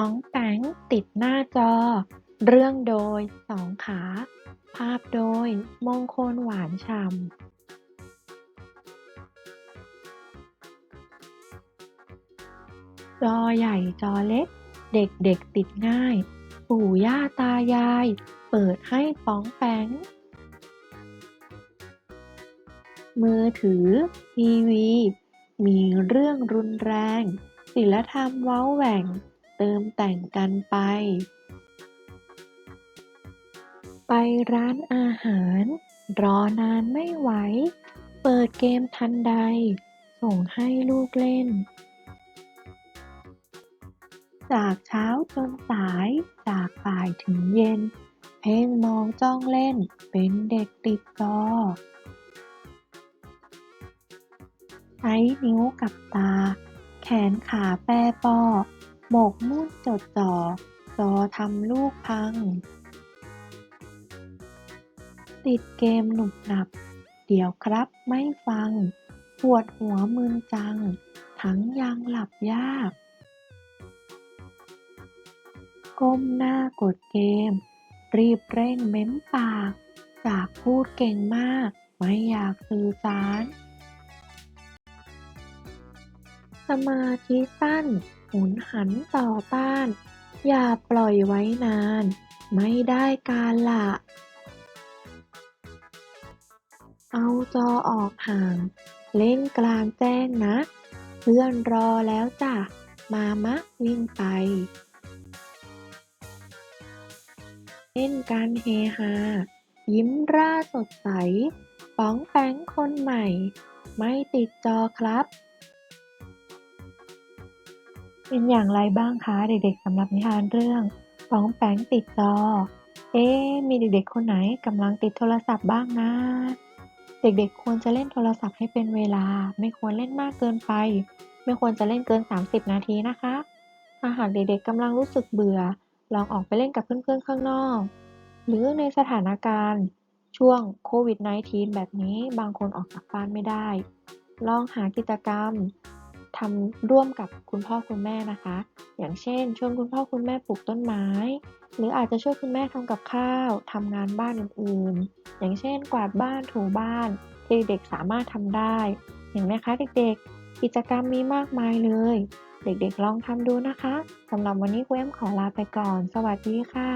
ป๋องแปงติดหน้าจอ เรื่องโดยสองขา ภาพโดยมงคลหวานฉ่ำจอใหญ่จอเล็ก เด็กๆติดง่าย ปู่ย่าตายาย เปิดให้ป๋องแปงมือถือ ทีวี มีเรื่องรุนแรงศีลธรรมเว้าแหว่ง เติมแต่งกันไป ไปร้านอาหาร รอนานไม่ไหว เปิดเกมทันใด ส่งให้ลูกเล่น จากเช้าจนสาย จากบ่ายถึงเย็น เพ่งมองจ้องเล่น เป็นเด็กติดจอใช้นิ้วกับตา แขนขาแปรปอ หมกมุ่นจดจ่อ จอทำลูกพัง ติดเกมหนุบหนับ เดี๋ยวครับไม่ฟัง ปวดหัวมึนจัง ทั้งยังหลับยาก ก้มหน้ากดเกม รีบเร่งเม้มปาก จากพูดเก่งมาก ไม่อยากสื่อสาร สมาธิสั้นหุนหันต่อต้าน อย่าปล่อยไว้นาน ไม่ได้การละเอาจอออกห่าง เล่นกลางแจ้งนะ เพื่อนรอแล้วจ้ะ มามะวิ่งไป เล่นกันเฮฮา ยิ้มร่าสดใส ป๋องแป้งคนใหม่ ไม่ติดจอครับ เป็นอย่างไรบ้างคะเด็กๆสำหรับนิทานเรื่องป๋องแปงติดจอ เอ๊มีเด็กๆคนไหนกำลังติดโทรศัพท์บ้างนะ เด็กๆควรจะเล่นโทรศัพท์ให้เป็นเวลา ไม่ควรเล่นมากเกินไป ไม่ควรจะเล่นเกิน 30 นาทีนะคะถ้าหากเด็กๆกำลังรู้สึกเบื่อ ลองออกไปเล่นกับเพื่อนๆข้างนอก หรือในสถานการณ์ช่วงโควิด -19 แบบนี้บางคนออกจากบ้านไม่ได้ ลองหากิจกรรม ทำร่วมกับคุณพ่อคุณแม่นะคะ อย่างเช่นชวนคุณพ่อคุณแม่ปลูกต้นไม้ หรืออาจจะช่วยคุณแม่ทำกับข้าวทำงานบ้านอื่นๆ อย่างเช่น กวาดบ้านถูบ้านที่เด็กๆสามารถทำได้ เห็นไหมคะเด็กๆ กิจกรรมมีมากมายเลย เด็กๆลองทำดูนะคะสำหรับวันนี้ครูแอมขอลาไปก่อน สวัสดีค่ะ